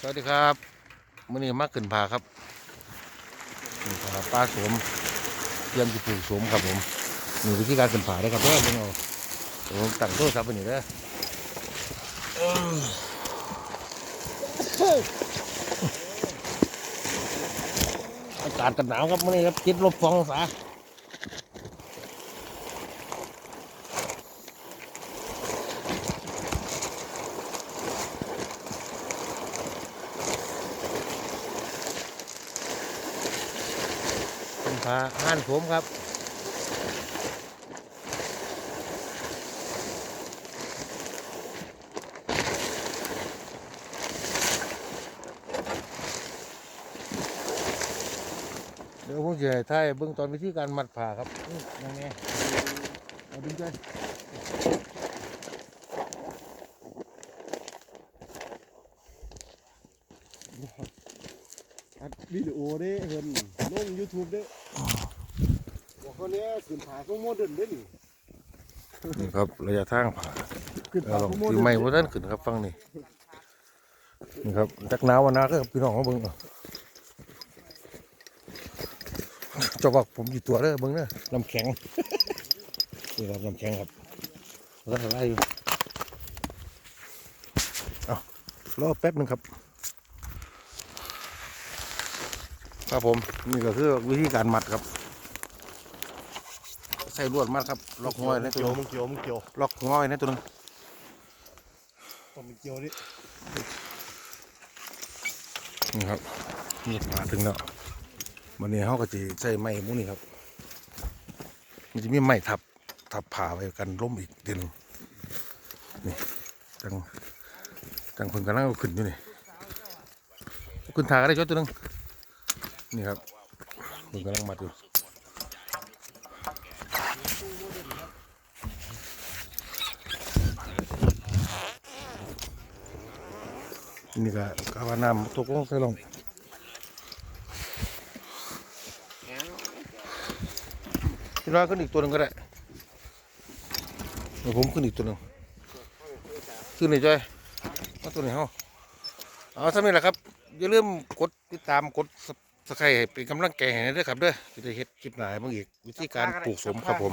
สวัสดีครับมื่อนี้มาขึ้นผาครับขึ้นผาปลาสวมเตรียมจะปลูกสวมครับผมมีวิธีการขึ้นผาได้ครับเพื่อนเอาผมตั้งโทรศัพท์ไปนี่เด้อเอิ่มอากาศกันหนาวครับมื่อนี้ครับติดลบสององศา ผาห้านผมครับเดี๋ยวผมจะถ่ายเบื้องตอนวิธีการมัดผ่าครับยังไงเอาดึงใจ อัดวิดีโอเด้เห็นลง YouTube เด้บอกคนนี้ขึ้นผาก็โมเดิร์นเด้นี่นี่ครับระยะทางผ่าขึ้นเอาผาลองก็โมที่เดิร์นไม่ว่าท่านขึ้นครับฟังนี่นี่ครับจักหนาววันนาก็พี่น้องมาเบิ่งเอาเจะบอกผมอยู่ตัวเด้อเบิ่งเด้อน้ำแข็งนี่ครับน้ำแข็งครับแล้วอะไรอยู่เอารอแป๊บหนึงครับ ครับผมนี่ก็คือวิธีการมัดครับ ใส่ลวดมัดครับล็อกหัวไว้ในตัวเกี่ยวนึงมึงเกี่ยวมึงเกี่ยวล็อกหัวไว้ในตัวนึงต้องมึงเกี่ยวดินี่ครับนี่มาถึงแล้ววันนี้เขาก็จะใส่ไม้หมุนี่ครับมันจะมีไม้ทับทับผ่าไว้กันล้มอีกเดือนงนี่จังจังเพิ่งกำลังเอาขึ้นอยู่นี่เอาขึ้นทาก็ได้จดตัวหนึง นี่ครับเพิ่งกำลังมัดอยู่นี่ก็กาวาน้ำตกลงใส่ลงพี่น้อยขึ้นอีกตัวหนึ่งก็ได้เดี๋ยวผมขึ้นอีกตัวหนึ่งขึ้นหน่อยจ้อยมาตัวไหนเฮาเอาสำนี้แหละครับ อย่าลืมกดติดตามกด สไครต์เป็นกำลังใจให้ด้วยครับเด้อจะได้เฮ็ดคลิปหน้าให้เบิ่งอีกวิธีการปลูกสมครับผม